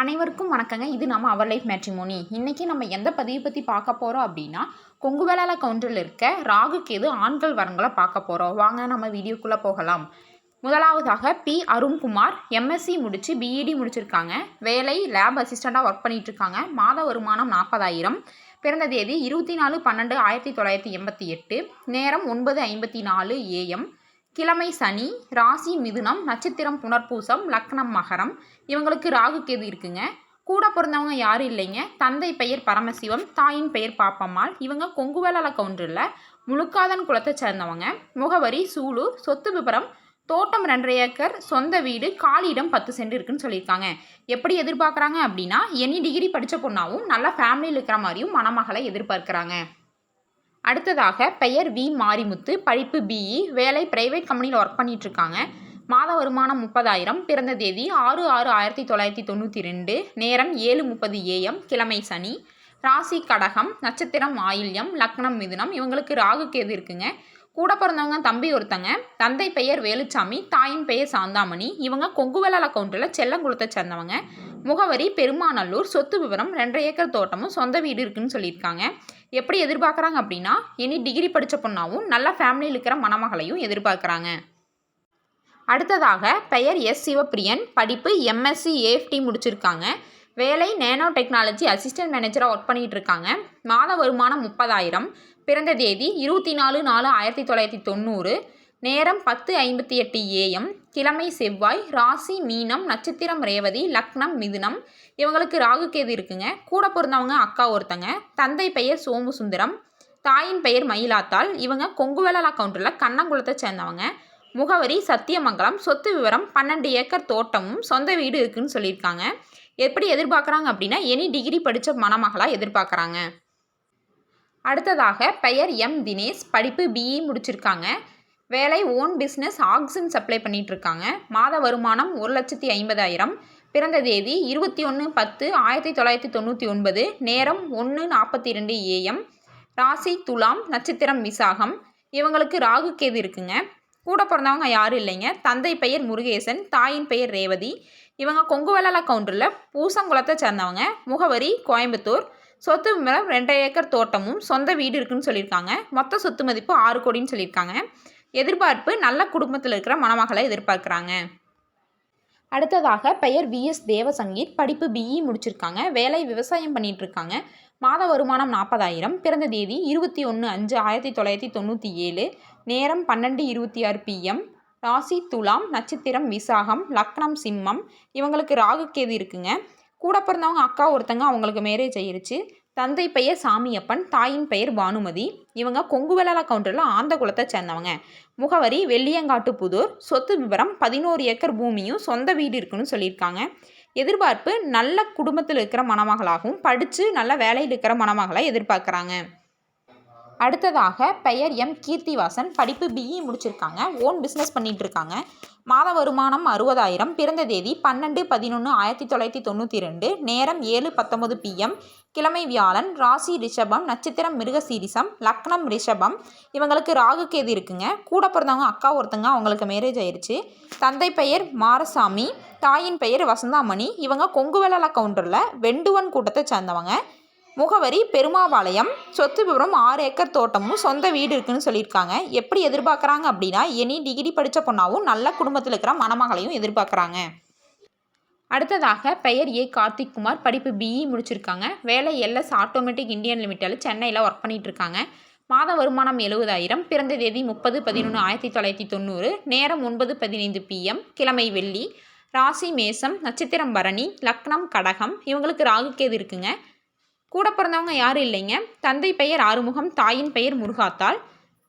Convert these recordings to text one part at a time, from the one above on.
அனைவருக்கும் வணக்கங்க. இது நம்ம அவர் லைஃப் மேட்ரிமோனி இன்றைக்கி நம்ம எந்த பதிவை பற்றி பார்க்க போகிறோம் அப்படின்னா கொங்குவேளால கவுண்டரில் இருக்க ராகு கேது ஆண்கள் வரங்களை பார்க்க போகிறோம் வாங்க நம்ம வீடியோக்குள்ளே போகலாம். முதலாவதாக பி. அருண்குமார் எம்எஸ்சி முடித்து பிஇடி முடிச்சிருக்காங்க. வேலை லேப் அசிஸ்டண்ட்டாக ஒர்க் பண்ணிகிட்ருக்காங்க இருக்காங்க மாத வருமானம் நாற்பதாயிரம். பிறந்த தேதி இருபத்தி நாலு பன்னெண்டு ஆயிரத்தி தொள்ளாயிரத்தி எண்பத்தி எட்டு. நேரம் ஒன்பது ஐம்பத்தி நாலு ஏஎம் கிழமை சனி ராசி மிதுனம் நட்சத்திரம் புனர்பூசம் லக்னம் மகரம். இவங்களுக்கு ராகு கேது இருக்குங்க. கூட பிறந்தவங்க யாரும் இல்லைங்க. தந்தை பெயர் பரமசிவம் தாயின் பெயர் பாப்பம்மாள். இவங்க கொங்குவேலால கவுண்டரில் முழுக்காதன் குலத்தை சேர்ந்தவங்க. முகவரி சூலு சொத்து விபரம் தோட்டம் ரெண்டரை ஏக்கர் சொந்த வீடு காலியிடம் பத்து சென்ட் இருக்குன்னு சொல்லியிருக்காங்க. எப்படி எதிர்பார்க்குறாங்க அப்படின்னா எனி டிகிரி படித்த பொண்ணாவும் நல்ல ஃபேமிலியில் இருக்கிற மாதிரியும் மணமகளை எதிர்பார்க்குறாங்க. அடுத்ததாக பெயர் வி. மாரிமுத்து படிப்பு பிஇ வேலை பிரைவேட் கம்பெனியில் ஒர்க் பண்ணிகிட்ருக்காங்க மாத வருமானம் முப்பதாயிரம் பிறந்த தேதி ஆறு ஆறு ஆயிரத்தி தொள்ளாயிரத்தி தொண்ணூற்றி ரெண்டு நேரம் ஏழு முப்பது ஏஎம் கிழமை சனி. ராசி கடகம் நட்சத்திரம் ஆயில்யம் லக்னம் மிதுனம் இவங்களுக்கு ராகு கேது இருக்குங்க. கூட பிறந்தவங்க தம்பி ஒருத்தங்க தந்தை பெயர் வேலுச்சாமி தாயின் பெயர் சாந்தாமணி இவங்க கொங்குவலால் அக்கௌண்ட்டில் செல்லங்குளத்தை சேர்ந்தவங்க. முகவரி பெருமாநல்லூர் சொத்து விவரம் ரெண்டரை ஏக்கர் தோட்டமும் சொந்த வீடு இருக்குன்னு சொல்லியிருக்காங்க. எப்படி எதிர்பார்க்குறாங்க அப்படின்னா இனி டிகிரி படித்த பொண்ணாவும் நல்ல ஃபேமிலியில் இருக்கிற மணமகளையும் எதிர்பார்க்குறாங்க. அடுத்ததாக பெயர் எஸ் சிவப்பிரியன் படிப்பு எம்எஸ்சி ஏஎஃப்டி முடிச்சிருக்காங்க. வேலை நேனோ டெக்னாலஜி அசிஸ்டன்ட் மேனேஜராக ஒர்க் பண்ணிகிட்டு இருக்காங்க. மாத வருமானம் முப்பதாயிரம் பிறந்த தேதி இருபத்தி நாலு நாலு ஆயிரத்தி தொள்ளாயிரத்தி தொண்ணூறு நேரம் பத்து ஐம்பத்தி எட்டு ஏஎம் கிழமை செவ்வாய் ராசி மீனம் நட்சத்திரம் ரேவதி லக்னம் மிதுனம். இவங்களுக்கு ராகு கேது இருக்குங்க. கூட பிறந்தவங்க அக்கா ஒருத்தங்க. தந்தை பெயர் சோமு சுந்தரம். தாயின் பெயர் மயிலாத்தாள். இவங்க கொங்குவேலல் கவுண்டரில் கண்ணங்குளத்தை சேர்ந்தவங்க. முகவரி சத்தியமங்கலம். சொத்து விவரம் பன்னெண்டு ஏக்கர் தோட்டமும் சொந்த வீடு இருக்குன்னு சொல்லியிருக்காங்க. எப்படி எதிர்பார்க்குறாங்க அப்படின்னா எனி டிகிரி படித்த மணமகளாக எதிர்பார்க்குறாங்க. அடுத்ததாக பெயர் எம். தினேஷ். படிப்பு பிஇ முடிச்சிருக்காங்க. வேலை ஓன் பிஸ்னஸ் ஆக்சின் சப்ளை பண்ணிகிட்டு இருக்காங்க மாத வருமானம் ஒரு லட்சத்தி ஐம்பதாயிரம். பிறந்த தேதி இருபத்தி ஒன்று பத்து ஆயிரத்தி தொள்ளாயிரத்தி தொண்ணூற்றி ஒன்பது. நேரம் ஒன்று நாற்பத்தி ரெண்டு ஏஎம் ராசி துலாம் நட்சத்திரம் விசாகம். இவங்களுக்கு ராகு கேது இருக்குங்க. கூட பிறந்தவங்க யாரும் இல்லைங்க. தந்தை பெயர் முருகேசன் தாயின் பெயர் ரேவதி. இவங்க கொங்குவலால கவுண்டரில் பூசங்குளத்தை சேர்ந்தவங்க. முகவரி கோயம்புத்தூர். சொத்து மரம் ரெண்டரை ஏக்கர் தோட்டமும். சொந்த வீடு இருக்குன்னு சொல்லியிருக்காங்க. மொத்த சொத்து மதிப்பு ஆறு கோடின்னு சொல்லியிருக்காங்க. எதிர்பார்ப்பு நல்ல குடும்பத்தில் இருக்கிற மணமகளை எதிர்பார்க்குறாங்க. அடுத்ததாக பெயர் விஎஸ் தேவசங்கீத். படிப்பு பிஇ முடிச்சிருக்காங்க. வேலை விவசாயம் பண்ணிகிட்டு இருக்காங்க. மாத வருமானம் நாற்பதாயிரம் பிறந்த தேதி இருபத்தி ஒன்று அஞ்சு ஆயிரத்தி தொள்ளாயிரத்தி தொண்ணூற்றி ஏழு. நேரம் பன்னெண்டு இருபத்தி ஆறு பிஎம் ராசி துலாம் நட்சத்திரம் விசாகம் லக்னம் சிம்மம். இவங்களுக்கு ராகு கேது இருக்குங்க. கூட பிறந்தவங்க அக்கா ஒருத்தங்க அவங்களுக்கு மேரேஜ் ஆயிருச்சு. தந்தை பெயர் சாமியப்பன் தாயின் பெயர் பானுமதி இவங்க கொங்குவலால கவுண்டரில் ஆந்த குலத்தை சேர்ந்தவங்க. முகவரி வெள்ளியங்காட்டு புதூர். சொத்து விவரம் பதினோரு ஏக்கர் பூமியும் சொந்த வீடு இருக்குன்னு சொல்லியிருக்காங்க. எதிர்பார்ப்பு நல்ல குடும்பத்தில் இருக்கிற மணமகளாகவும் படித்து நல்ல வேலையில் இருக்கிற மணமகளாக எதிர்பார்க்குறாங்க. அடுத்ததாக பெயர் எம். கீர்த்திவாசன். படிப்பு பிஇ முடிச்சிருக்காங்க. ஓன் பிஸ்னஸ் பண்ணிகிட்ருக்காங்க மாத வருமானம் அறுபதாயிரம். பிறந்த தேதி பன்னெண்டு பதினொன்று ஆயிரத்தி தொள்ளாயிரத்தி தொண்ணூற்றி ரெண்டு நேரம் ஏழு பத்தொம்பது பிஎம் கிழமை வியாழன். ராசி ரிஷபம். நட்சத்திரம் மிருகசீரிசம். லக்னம் ரிஷபம். இவங்களுக்கு ராகு கேது இருக்குங்க. கூட பிறந்தவங்க அக்கா ஒருத்தங்க அவங்களுக்கு மேரேஜ் ஆயிடுச்சு தந்தை பெயர் மாரசாமி. தாயின் பெயர் வசந்தாமணி. இவங்க கொங்குவெலால கவுண்டரில் வெண்டுவன் கூட்டத்தை சேர்ந்தவங்க. முகவரி பெருமாபாளையம் சொத்து விவரம் ஆறு ஏக்கர் தோட்டமும் சொந்த வீடு இருக்குன்னு சொல்லியிருக்காங்க. எப்படி எதிர்பார்க்குறாங்க அப்படின்னா இனி டிகிரி படித்த பொண்ணாவும் நல்ல குடும்பத்தில் இருக்கிற மணமகளையும் எதிர்பார்க்குறாங்க. அடுத்ததாக பெயர் ஏ. கார்த்திக் குமார் படிப்பு பிஇ e. முடிச்சிருக்காங்க. வேலை எல்எஸ் ஆட்டோமேட்டிக் இந்தியன் லிமிட்டெடில் சென்னையில் ஒர்க் பண்ணிட்டு இருக்காங்க மாத வருமானம் எழுபதாயிரம். பிறந்த தேதி முப்பது பதினொன்று ஆயிரத்தி தொள்ளாயிரத்தி தொண்ணூறு. நேரம் ஒன்பது பதினைந்து பிஎம் கிழமை வெள்ளி. ராசி மேசம் நட்சத்திரம் பரணி லக்னம் கடகம். இவங்களுக்கு ராகுக்கேது இருக்குங்க. கூட பிறந்தவங்க யாரும் இல்லைங்க. தந்தை பெயர் ஆறுமுகம் தாயின் பெயர் முருகாத்தாள்.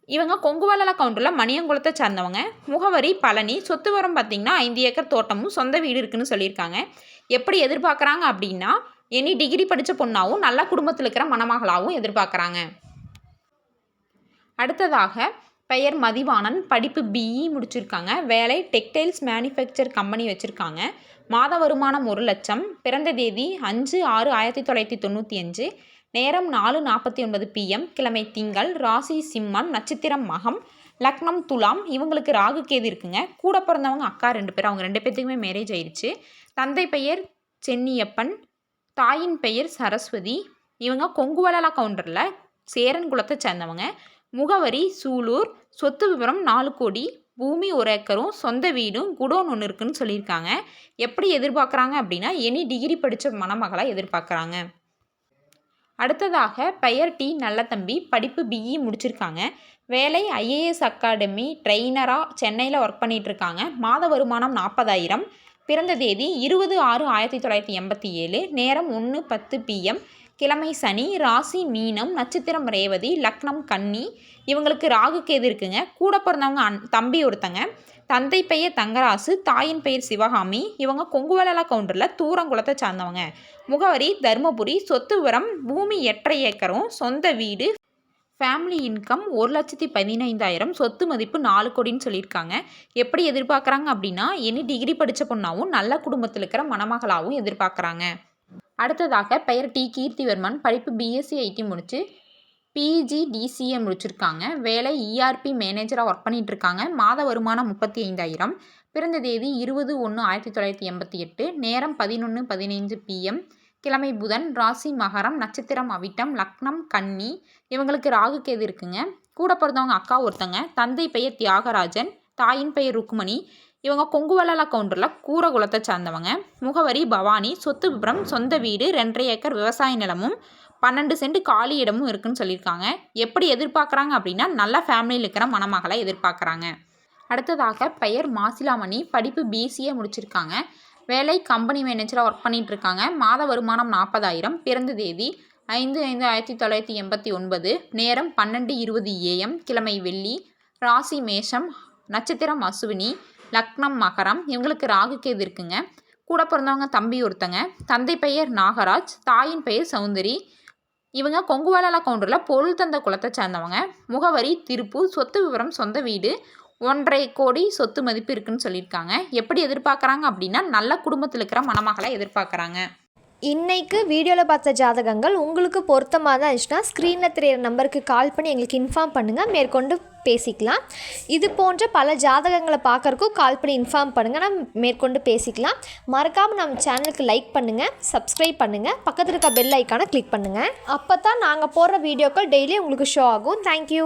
இவங்க கொங்குவலால கவுண்டரில் மணியங்குளத்தை சார்ந்தவங்க. முகவரி பழனி. சொத்து வரம் பார்த்திங்கன்னா ஐந்து ஏக்கர் தோட்டமும் சொந்த வீடு இருக்குன்னு சொல்லியிருக்காங்க. எப்படி எதிர்பார்க்குறாங்க அப்படின்னா எனி டிகிரி படித்த பொண்ணாவும் நல்ல குடும்பத்தில் இருக்கிற மணமகளாகவும் எதிர்பார்க்குறாங்க. அடுத்ததாக பெயர் மதிவாணன். படிப்பு பிஇ முடிச்சிருக்காங்க. வேலை டெக்டைல்ஸ் மேனுஃபேக்சர் கம்பெனி வச்சுருக்காங்க. மாத வருமானம் ஒரு லட்சம். பிறந்த தேதி அஞ்சு ஆறு ஆயிரத்தி தொள்ளாயிரத்தி தொண்ணூற்றி அஞ்சு. நேரம் நாலு நாற்பத்தி ஒன்பது பிஎம் கிழமை திங்கள் ராசி சிம்மம் நட்சத்திரம் மகம் லக்னம் துலாம். இவங்களுக்கு ராகு கேது இருக்குங்க. கூட பிறந்தவங்க அக்கா ரெண்டு பேர். அவங்க ரெண்டு பேர்த்துக்குமே மேரேஜ் ஆயிடுச்சு தந்தை பெயர் சென்னியப்பன். தாயின் பெயர் சரஸ்வதி. இவங்க கொங்குவலலா கவுண்டரில் சேரன் குலத்தை சேர்ந்தவங்க. முகவரி சூலூர் சொத்து விவரம் நாலு கோடி பூமி ஒரு ஏக்கரும் சொந்த வீடும் குடோன் ஒன்று இருக்குன்னு சொல்லியிருக்காங்க. எப்படி எதிர்பார்க்குறாங்க அப்படின்னா எனி டிகிரி படித்த மணமகளாக எதிர்பார்க்குறாங்க. அடுத்ததாக பெயர் டி நல்லதம்பி படிப்பு பிஇ முடிச்சிருக்காங்க. வேலை ஐஏஎஸ் அகாடமி ட்ரெயினராக சென்னையில் ஒர்க் பண்ணிகிட்ருக்காங்க இருக்காங்க மாத வருமானம் நாற்பதாயிரம் பிறந்த தேதி இருபது ஆறு ஆயிரத்தி தொள்ளாயிரத்தி எண்பத்தி ஏழு. நேரம் ஒன்று பத்து பிஎம் கிழமை சனி ராசி மீனம் நட்சத்திரம் ரேவதி லக்னம் கன்னி. இவங்களுக்கு ராகு கேது இருக்குங்க. கூட பிறந்தவங்க அன் தம்பி ஒருத்தங்க. தந்தை பெயர் தங்கராசு தாயின் பெயர் சிவகாமி. இவங்க கொங்குவலலா கவுண்டரில் தூரங்குளத்தை சார்ந்தவங்க. முகவரி தருமபுரி சொத்து விவரம் பூமி எட்டரை ஏக்கரும் சொந்த வீடு. ஃபேமிலி இன்கம் ஒரு லட்சத்தி பதினைந்தாயிரம் சொத்து மதிப்பு நாலு கோடின்னு சொல்லியிருக்காங்க. எப்படி எதிர்பார்க்குறாங்க அப்படின்னா எனி டிகிரி படித்த பொண்ணாகவும் நல்ல குடும்பத்தில் இருக்கிற மணமகளாகவும் எதிர்பார்க்குறாங்க. அடுத்ததாக பெயர் டி. கீர்த்திவர்மன். படிப்பு பிஎஸ்சி ஐடி முடித்து பிஜி டிசிஏ முடிச்சிருக்காங்க. வேலை e. இஆர்பி மேனேஜராக ஒர்க் பண்ணிட்டு இருக்காங்க மாத வருமானம் முப்பத்தி ஐந்தாயிரம் பிறந்த தேதி இருபது ஒன்று ஆயிரத்தி தொள்ளாயிரத்தி எண்பத்தி எட்டு. நேரம் பதினொன்று பதினைஞ்சு பிஎம் கிழமை புதன் ராசி மகரம் நட்சத்திரம் அவிட்டம் லக்னம் கன்னி. இவங்களுக்கு ராகு கேது இருக்குங்க. கூட பிறந்தவங்க அக்கா ஒருத்தங்க. தந்தை பெயர் தியாகராஜன். தாயின் பெயர் ருக்குமணி இவங்க கொங்குவலலா கவுண்டரில் கூரகுலத்தை சார்ந்தவங்க. முகவரி பவானி சொத்து விபரம் சொந்த வீடு ரெண்டரை ஏக்கர் விவசாய நிலமும் பன்னெண்டு சென்ட் காலி இடமும் இருக்குன்னு சொல்லியிருக்காங்க. எப்படி எதிர்பார்க்குறாங்க அப்படின்னா நல்ல ஃபேமிலியில் இருக்கிற மணமகளை எதிர்பார்க்குறாங்க. அடுத்ததாக பெயர் மாசிலாமணி படிப்பு பிசிஏ முடிச்சிருக்காங்க. வேலை கம்பெனி மேனேஜராக ஒர்க் பண்ணிகிட்டு இருக்காங்க மாத வருமானம் நாற்பதாயிரம் பிறந்த தேதி ஐந்து ஐந்து ஆயிரத்தி தொள்ளாயிரத்தி எண்பத்தி ஒன்பது நேரம் பன்னெண்டு இருபது ஏஎம் கிழமை வெள்ளி ராசி மேஷம் நட்சத்திரம் அசுவினி லக்னம் மகரம். இவங்களுக்கு ராகு கேது இருக்குங்க. கூட பிறந்தவங்க தம்பி ஒருத்தங்க. தந்தை பெயர் நாகராஜ். தாயின் பெயர் சௌந்தரி. இவங்க கொங்குவாலால கவுண்டரில் பொருள் தந்த குலத்தை சேர்ந்தவங்க. முகவரி திருப்பூர் சொத்து விவரம் சொந்த வீடு. ஒன்றரை கோடி சொத்து மதிப்பு இருக்குன்னு சொல்லியிருக்காங்க. எப்படி எதிர்பார்க்குறாங்க அப்படின்னா நல்ல குடும்பத்தில் இருக்கிற மணமகளை எதிர்பார்க்குறாங்க. இன்னைக்கு வீடியோவில் பார்த்த ஜாதகங்கள் உங்களுக்கு பொருத்தமாக தான் இருந்துச்சுன்னா ஸ்க்ரீனில் தெரியிற நம்பருக்கு கால் பண்ணி எங்களுக்கு இன்ஃபார்ம் பண்ணுங்கள் மேற்கொண்டு பேசிக்கலாம். இது போன்ற பல ஜாதகங்களை பார்க்கறக்கும் கால் பண்ணி இன்ஃபார்ம் பண்ணுங்கள் நம்ம மேற்கொண்டு பேசிக்கலாம். மறக்காமல் நம்ம சேனலுக்கு லைக் பண்ணுங்கள் சப்ஸ்கிரைப் பண்ணுங்கள் பக்கத்தில் இருக்க பெல் ஐக்கானை கிளிக் பண்ணுங்கள் அப்போ தான் நாங்கள் போடுற வீடியோக்கள் டெய்லி உங்களுக்கு ஷோ ஆகும். தேங்க்யூ